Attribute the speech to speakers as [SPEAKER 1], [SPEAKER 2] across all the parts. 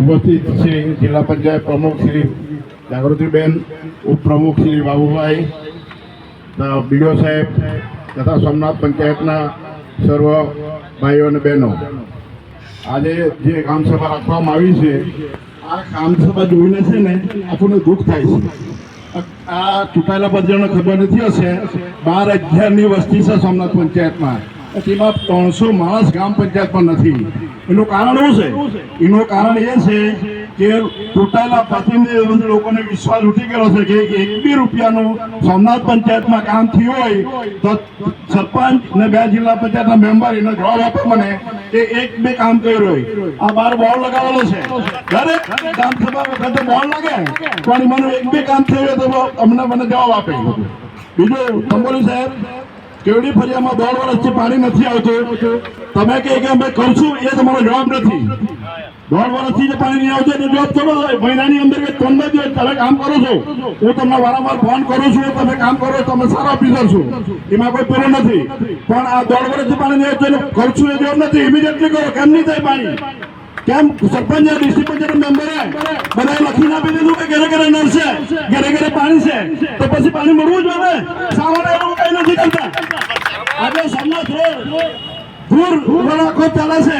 [SPEAKER 1] ઉપસ્થિત શ્રી જિલ્લા પંચાયત પ્રમુખ શ્રી જાગૃતિબેન, ઉપપ્રમુખ શ્રી બાબુભાઈ બીડીઓ સાહેબ તથા સોમનાથ પંચાયતના સર્વ ભાઈઓ અને બહેનો. આજે જે કામસભા રાખવામાં આવી છે, આ કામસભા જોઈને છે ને આપણને દુઃખ થાય છે. આ ચૂંટાયેલા પદજોને ખબર નથી હશે. બાર હજારની વસ્તી છે સોમનાથ પંચાયતમાં. તેમાં ત્રણસો માણસ ગ્રામ પંચાયતમાં નથી. એનું કારણ શું છે? એનું કારણ એ છે કે ચૂંટાયેલા પ્રતિનિધિ લોકોને વિશ્વાસ ઉઠી ગયો છે કે એક બી રૂપિયાનું સોમનાથ પંચાયતમાં કામ થયું હોય તો સરપંચ ને બે જિલ્લા પંચાયતના મેમ્બર એનો જવાબ આપે મને કે એક બે કામ કર્યું હોય. આ બાર બોર્ડ લગાવેલો છે. દરેક ગ્રામસભા વખતે બોર્ડ લાગે, પણ મને એક બે કામ થયું તો અમને મને જવાબ આપે. બીજું, તંબોલી સાહેબ, કેવડી ફરિયામાં દોઢ વર્ષથી પાણી નથી આવતું. તમે કે અમે કરશું એ તમારો જવાબ નથી. દોઢ વર્ષથી જે પાણી નહીં આવતું થોડો હોય. મહિનાની અંદર કે પંદર દિવસ તમે કામ કરો છો. હું તમને વારંવાર ફોન કરું છું, તમે કામ કરો તમે સારા ઓફિસર છો. એમાં કોઈ પેલું નથી. પણ આ દોઢ વર્ષથી પાણી નહીં આવતું એનો એ જવાબ નથી. ઇમિડિયેટલી કરો કેમ નહીં થાય પાણી? કેમ સરપંચ ડિસ્ટ્રિક્ટ પંચાયત મેમ્બરે બધાએ લખીને આપી દીધું કે ઘરે ઘરે નળ છે, ઘરે ઘરે પાણી છે. તો પછી પાણી મળવું જોઈએ શા માટે એવું કઈ નથી કરતા. આજે સોમનાથ રોડ દૂર વળાંકો ચાલે છે?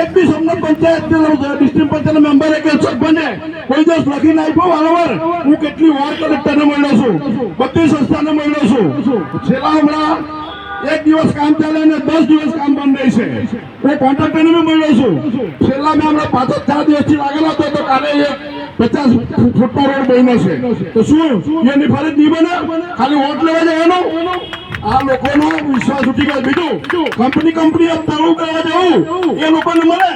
[SPEAKER 1] એક બી સોમનાથ પંચાયત ડિસ્ટ્રિક્ટ પંચાયત મેમ્બરે કે બને કોઈ દિવસ લખી નાખ્યો વારંવાર હું કેટલી વાર કલેક્ટરને મળ્યો છું, બધી સંસ્થાને મળ્યો છું. છેલ્લા હમણાં એક દિવસ કામ ચાલે અને દસ દિવસ કામ બંધ રહી છે. હું કોન્ટ્રાક્ટરને બી મળ્યો છું. છેલ્લા મેં હમણાં પાંચ ચાર દિવસથી લાગેલો હતો, તો કાલે એક પચાસ ફૂટનો રોડ બન્યો છે. તો શું? એની ફરજ નહીં બને? ખાલી વોટ લેવા જવાનું? આ લોકોનો વિશ્વાસ ઉઠી ગયો. બીજું કંપની કંપની તાળું કરવા જવું એ લોકોને મળે.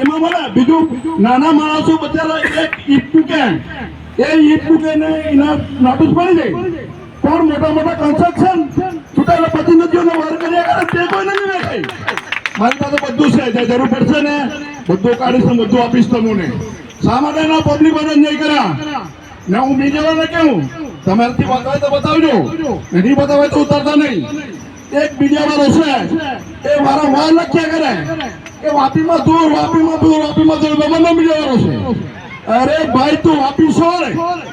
[SPEAKER 1] એમાં મળે. બીજું, નાના માણસો બચારા એક ઈપુ કે એ ઈપુ કે ને એના નોટિસ પડી જાય. પણ મોટા મોટા કન્સ્ટ્રક્શન છૂટાયેલા નથી વાર કર્યા કરે, તે કોઈ નથી દેખાય મારી પાસે બધું છે, જે જરૂર પડશે ને, બધું કાઢીશ ને બધું આપીશ તમને. શા માટે ના પબ્લિક બધા નહીં કર્યા? ને, હું બીજા કેવું તમારાથી બતાવે તો બતાવજો નહીં બતાવે તો ઉતારતા નહીં. એક બીજા વાળો છે એ વારંવાર લખ્યા કરે. એ વાપીમાં દૂર વાપીમાં દૂર વાપીમાં દૂર. દમણનો બીજો વાળો છે. અરે ભાઈ, તું વાપી છો ને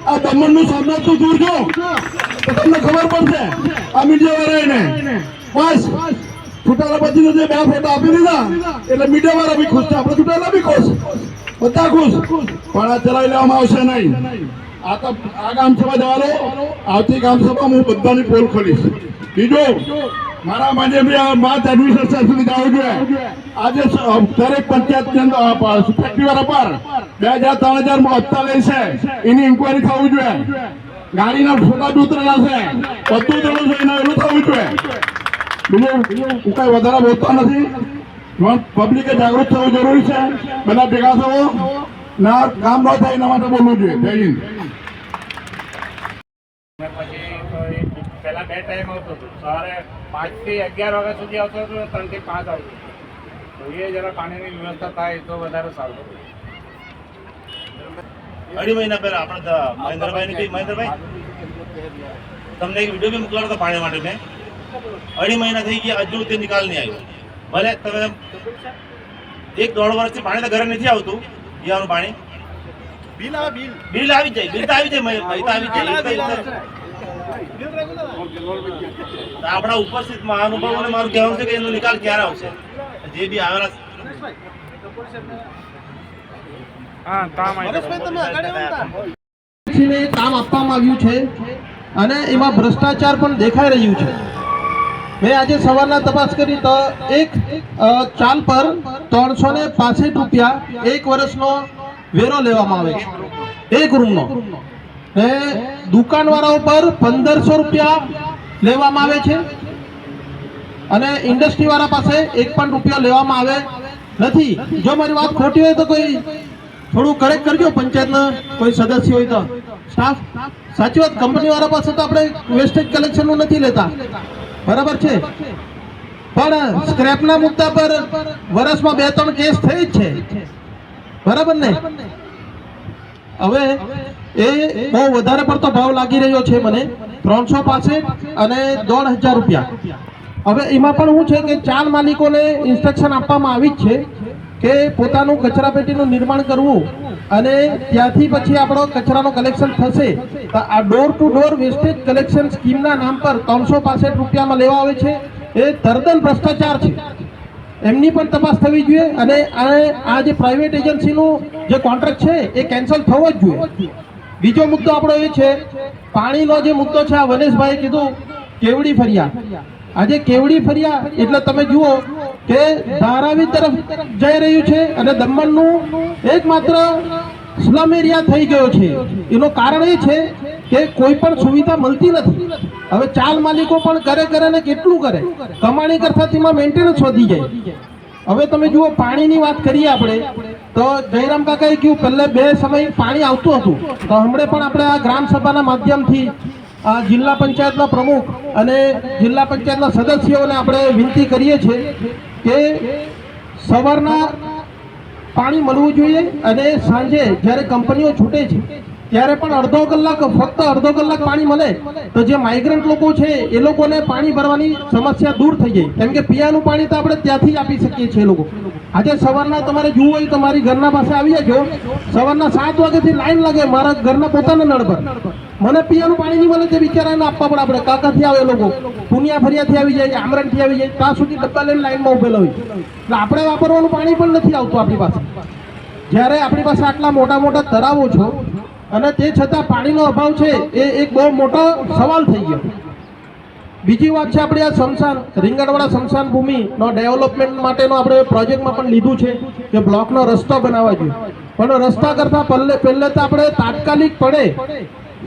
[SPEAKER 1] આ દમણનું સામના તું દૂર જો તો તમને ખબર પડશે, આ મીડિયા વાળાને બસ. છૂટાલા પછી જે બે ફોટા આપી દીધા, એટલે મીડિયા વાળા બી ખુશ છે. આપણે છૂટાલા બી ખુશ. બધા ખુશ. આ ચલાવી લેવામાં આવશે નહીં. આ તો આ ગામ સભા જવાનો. આવતી ગામ હું બધાની પોલ ખોલીશ. બીજું, મારા આ માત એડમિનિસ્ટ્રેશન સુધી જવું જોઈએ. આજે દરેક પંચાયત અંદર પર. બે હજાર, ત્રણ હજાર હપ્તા લે છે. એની ઇન્કવાયરી થવું જોઈએ. ગાડીના ફોટા ઉતરેલા છે. બધું જણું છે, એના એનું થવું જોઈએ. બીજું, હું કઈ વધારે બોલતો નથી. પબ્લિકે જાગૃત થવું જરૂરી છે. બધા ભેગા થવો. ના, કામ ન થાય એના માટે બોલવું જોઈએ. જય હિન્દ
[SPEAKER 2] અને પછી તો એ પહેલા બે ટાઈમ આવતો હતો સવારે પાંચથી અગિયાર વાગ્યા સુધી આવતો હતો ત્રણથી પાંચ આવતો એ જરા પાણીની વ્યવસ્થા થાય તો વધારે સારું
[SPEAKER 3] અઢી મહિના પહેલા આપણે મહેન્દ્રભાઈ ને મહેન્દ્રભાઈ? તમને એક વીડિયો બી મોકલાડો હતો પાણી માટે મેં? અઢી મહિના થઈ ગયા હજુ તે નિકાલ નહીં આવ્યો. ભલે તમે એક દોઢ વર્ષથી પાણી તો ઘરે નથી આવતું પીવાનું પાણી. બિલ આવે બિલ. બિલ આવી જાય બિલ તો આવી જાય તો આવી જાય. આપણા ઉપસ્થિત મહાનુભાવોને મારું કહેવું છે કે એનો નિકાલ ક્યારે આવશે? જે બી આવેલા
[SPEAKER 2] હા કામ
[SPEAKER 4] આપવામાં આવ્યું છે અને એમાં ભ્રષ્ટાચાર પણ દેખાઈ રહ્યું છે. મેં આજે સવારના તપાસ કરી તો એક ચાલ પર ત્રણસો ને રૂપિયા એક વર્ષનો વેરો લેવામાં આવે છે. એક રૂમનો. ને દુકાનવાળાઓ પર પંદરસો રૂપિયા લેવામાં આવે છે અને ઇન્ડસ્ટ્રી વાળા પાસે એક પણ રૂપિયા લેવામાં આવે નથી. જો મારી વાત ખોટી હોય તો કોઈ થોડું કરેક્ટ કરજો, પંચાયતના કોઈ સદસ્ય હોય તો. સ્ટાફ સાચી વાત કંપની વાળા પાસે તો આપણે વેસ્ટેજ કલેક્શન નથી લેતા. બરાબર છે? પણ સ્ક્રેપના મુદ્દા પર વર્ષમાં બે ત્રણ કેસ થઈ જ છે. બરાબર ને? હવે એ બહુ વધારે પડતો ભાવ લાગી રહ્યો છે મને ત્રણસો પાસઠ અને દોઢ હજાર રૂપિયા. હવે એમાં પણ શું છે કે ચાર માલિકોને ઇન્સ્ટ્રક્શન આપવામાં આવી જ છે કે પોતાનું કચરા પેટીનું નિર્માણ કરવું અને ત્યાંથી પછી આપણો કચરાનો કલેક્શન થશે. તો આ door to door wastage collection સ્કીમના નામ પર ત્રણસો રૂપિયામાં લેવા આવે છે. એ તદ્દન ભ્રષ્ટાચાર છે. એમની પણ તપાસ થવી જોઈએ અને આ જે પ્રાઇવેટ એજન્સીનું જે કોન્ટ્રાક્ટ છે, એ કેન્સલ થવો જ જોઈએ. બીજો મુદ્દો આપણો એ છે, પાણીનો જે મુદ્દો છે, આ વનેશભાઈ કીધું, કેવડી ફરિયા આજે કેવડી ફરિયા એટલે તમે જુઓ કે ધારાવી તરફ જઈ રહ્યું છે અને દમણનું એકમાત્ર સ્લમ એરિયા થઈ ગયો છે. એનું કારણ એ છે કે કોઈ પણ સુવિધા મળતી નથી. હવે ચાલ માલિકો પણ કરે કરે ને કેટલું કરે? કમાણી કરતા તેમાં મેન્ટેનન્સ વધી જાય. હવે તમે જુઓ, પાણીની વાત કરીએ આપણે, તો જયરામ કાકાએ કહ્યું પહેલે બે સમય પાણી આવતું હતું. તો હમણાં પણ આપણે આ ગ્રામ સભાના માધ્યમથી આ જિલ્લા પંચાયતના પ્રમુખ અને જિલ્લા પંચાયતના સદસ્યોને આપણે વિનંતી કરીએ છીએ કે સવારના પાણી મળવું જોઈએ અને સાંજે જ્યારે કંપનીઓ છૂટે છે ત્યારે પણ અડધો કલાક, ફક્ત અડધો કલાક પાણી મળે. તો જે માઇગ્રન્ટ લોકો છે, એ લોકોને પાણી ભરવાની સમસ્યા દૂર થઈ જાય કેમ કે પીવાનું પાણી તો આપણે ત્યાંથી આપી શકીએ છીએ લોકો. આજે સવારના તમારે જોવું હોય તમારી ઘરના પાસે આવી જજો સવારના સાત વાગ્યાથી લાઈન લાગે, મારા ઘરના પોતાના નળ પર. મને પીવાનું પાણી નહીં મળે તે બિચારાને આપવા પડે આપણે. કાકાથી આવે લોકો. પુનિયા ફરિયાથી આવી જાય, આમરણથી આવી જાય. ત્યાં સુધી ડબ્બા લઈને લાઈનમાં ઉભેલા હોય. એટલે આપણે વાપરવાનું પાણી પણ નથી આવતું આપણી પાસે. જ્યારે આપણી પાસે આટલા મોટા મોટા તળાવો છો અને તે છતાં પાણીનો અભાવ છે, એ એક બહુ મોટો સવાલ થઈ ગયો. બીજી વાત છે આપણે આ શમશાન રીંગણવાળા શમશાન ભૂમિનો ડેવલપમેન્ટ માટેનો આપણે પ્રોજેક્ટમાં પણ લીધું છે કે બ્લોકનો રસ્તો બનાવવા જોઈએ. પણ રસ્તા કરતાં પહેલે પહેલે તો આપણે તાત્કાલિક પડે.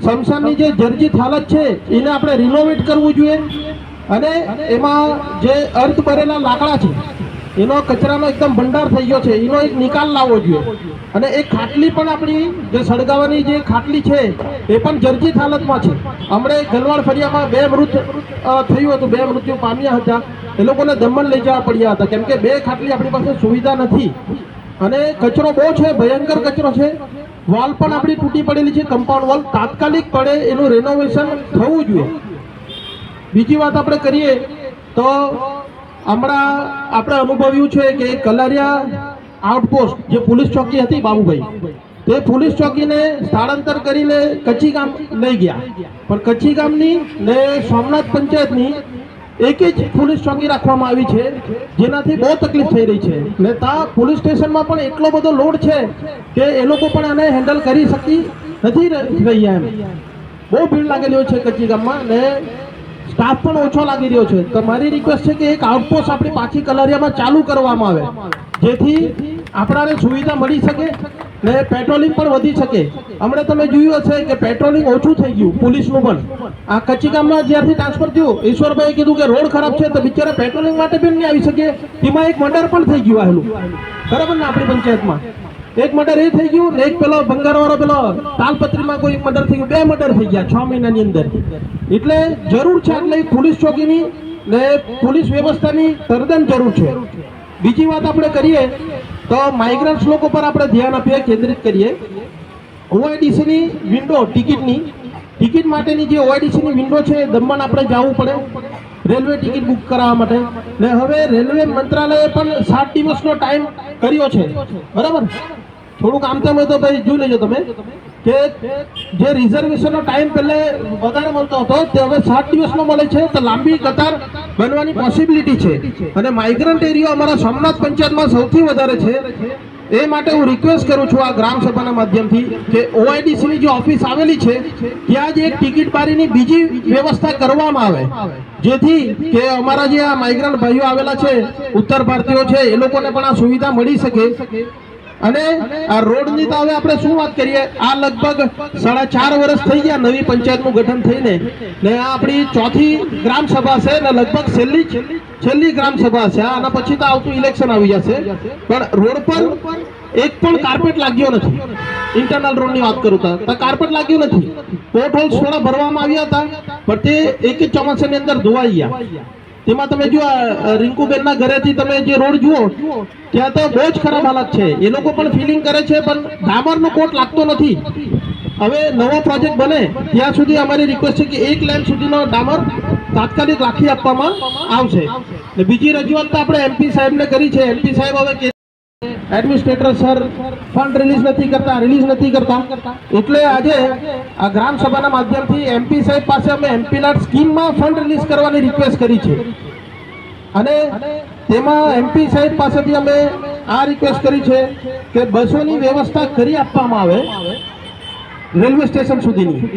[SPEAKER 4] શમશાનની જે જર્જિત હાલત છે, એને આપણે રિનોવેટ કરવું જોઈએ. અને એમાં જે અર્થ ભરેલા લાકડા છે, એનો કચરાનો એકદમ ભંડાર થઈ ગયો છે, એનો એક નિકાલ લાવવો જોઈએ. અને એ ખાટલી પણ આપણી જે સળગાવાની જે ખાટલી છે, એ પણ જર્જિત હાલતમાં છે. હમણે ગલવાડ ફરિયામાં બે મૃત થયું હતું. બે મૃત્યુ પામ્યા હતા. એ લોકોને દમણ લઈ જવા પડ્યા હતા. કેમ કે બે ખાટલી આપણી પાસે સુવિધા નથી. અને કચરો બહુ છે, ભયંકર કચરો છે. વોલ પણ આપણી તૂટી પડેલી છે, કમ્પાઉન્ડ વોલ. તાત્કાલિક પડે એનું રેનોવેશન થવું જોઈએ. બીજી વાત આપણે કરીએ તો હમણાં આપણે અનુભવ્યું છે કે કલારિયા આઉટપોસ્ટ જે પોલીસ ચોકી હતી બાબુભાઈ. તે પોલીસ ચોકીને સ્થળાંતર કરીને કચ્છી ગામ લઈ ગયા. પણ કચ્છી ગામની ને સોમનાથ પંચાયતની એક જ પોલીસ ચોકી રાખવામાં આવી છે, જેનાથી બહુ તકલીફ થઈ રહી છે. ને ત્યાં પોલીસ સ્ટેશનમાં પણ એટલો બધો લોડ છે કે એ લોકો પણ આને હેન્ડલ કરી શકી નથી રહ્યા એમ. બહુ ભીડ લાગેલી હોય છે કચ્છી ગામમાં ને સ્ટાફ પણ ઓછો લાગી રહ્યો છે. તો મારી રિક્વેસ્ટ છે કે એક આઉટપોસ્ટ આપણી પાછી કલારિયામાં ચાલુ કરવામાં આવે. જેથી આપણાને સુવિધા મળી શકે ને પેટ્રોલિંગ પણ વધી શકે. હમણાં તમે જોયું હશે કે પેટ્રોલિંગ ઓછું થઈ ગયું પોલીસનું પણ. આ કચ્છી ગામમાં જ્યારથી ટ્રાન્સફર થયું, ઈશ્વરભાઈએ કીધું કે રોડ ખરાબ છે તો બિચારા પેટ્રોલિંગ માટે પણ નહીં આવી શકે. તેમાં એક મર્ડર પણ થઈ ગયું આવેલું. બરાબર ને આપણી પંચાયતમાં? એક મર્ડર એ થઈ ગયું ને એક પેલો બંગારવાળો પેલો તાલપત્રીમાં કોઈ મર્ડર થઈ ગયું. બે મર્ડર થઈ ગયા છ મહિનાની અંદર. એટલે જરૂર છે એટલે પોલીસ ચોકીની ને પોલીસ વ્યવસ્થાની તદ્દન જરૂર છે. બીજી વાત આપણે કરીએ તો માઇગ્રન્ટ્સ લોકો પર આપણે ધ્યાન આપીએ, કેન્દ્રિત કરીએ. ઓઆઈડીસીની વિન્ડો ટિકિટની ટિકિટ માટેની જે ઓઆઈડીસીની વિન્ડો છે, દમણ આપણે જવું પડે. રેલવે ટિકિટ બુક કરાવવા માટે. ને હવે રેલવે મંત્રાલયે પણ સાત દિવસનો ટાઈમ કર્યો છે. બરાબર? થોડુંક આમ તેમ હોય તો ભાઈ જોઈ લેજો તમે. કે જે રિઝર્વેશનનો ટાઈમ પહેલે વધારે મળતો હતો, તે હવે સાત દિવસનો મળે છે. તો લાંબી કતાર બનવાની પોસિબિલિટી છે. અને માઇગ્રન્ટ એરિયા અમારા સોમનાથ પંચાયતમાં સૌથી વધારે છે. એ માટે હું રિક્વેસ્ટ કરું છું આ ગ્રામ સભાના માધ્યમથી કે ઓઆઈડીસીની જે ઓફિસ આવેલી છે, ત્યાં જ એક ટિકિટ બારીની બીજી વ્યવસ્થા કરવામાં આવે. જેથી કે અમારા જે આ માઇગ્રન્ટ ભાઈઓ આવેલા છે, ઉત્તર ભારતીયો છે, એ લોકોને પણ આ સુવિધા મળી શકે. અને આ રોડની તો હવે આપણે શું વાત કરીએ? આ લગભગ સાડા ચાર વર્ષ થઈ ગયા નવી પંચાયતનું ગઠન થઈને. ને આ આપણી ચોથી ગ્રામ સભા છે ને લગભગ છેલ્લી છેલ્લી ગ્રામ સભા છે. આના પછી તો આવતું ઇલેક્શન આવી જશે. પણ રોડ પર એક પણ કાર્પેટ લાગ્યો નથી. ઇન્ટરનલ રોડની વાત કરું તો. કાર્પેટ લાગ્યું નથી. પોર્ટ હોલ્સ થોડા ભરવામાં આવ્યા હતા. પણ તે એક ચોમાસાની અંદર ધોવાઈ ગયા. તેમાં તમે જો રિંકુબેનના ઘરેથી તમે જે રોડ જુઓ, ત્યાં તો બહુ જ ખરાબ હાલત છે. એ લોકો પણ ફિલિંગ કરે છે, પણ ડામરનો કોટ લાગતો નથી. હવે નવો પ્રોજેક્ટ બને, ત્યાં સુધી અમારી રિક્વેસ્ટ છે કે એક લાઈન સુધીનો ડામર તાત્કાલિક રાખી આપવામાં આવશે. બીજી રજૂઆત તો આપણે એમપી સાહેબને કરી છે. એમપી સાહેબ હવે એડમિનિસ્ટ્રેટર સર ફંડ રિલીઝ નથી કરતા રિલીઝ નથી કરતા. એટલે આજે આ ગ્રામ સભાના માધ્યમથી એમપી સાહેબ પાસે અમે એમપી લાટ સ્કીમમાં ફંડ રિલીઝ કરવાની રિક્વેસ્ટ કરી છે. અને તેમાં એમપી સાહેબ પાસેથી અમે આ રિક્વેસ્ટ કરી છે કે બસોની વ્યવસ્થા કરી આપવામાં આવે રેલવે સ્ટેશન સુધીની.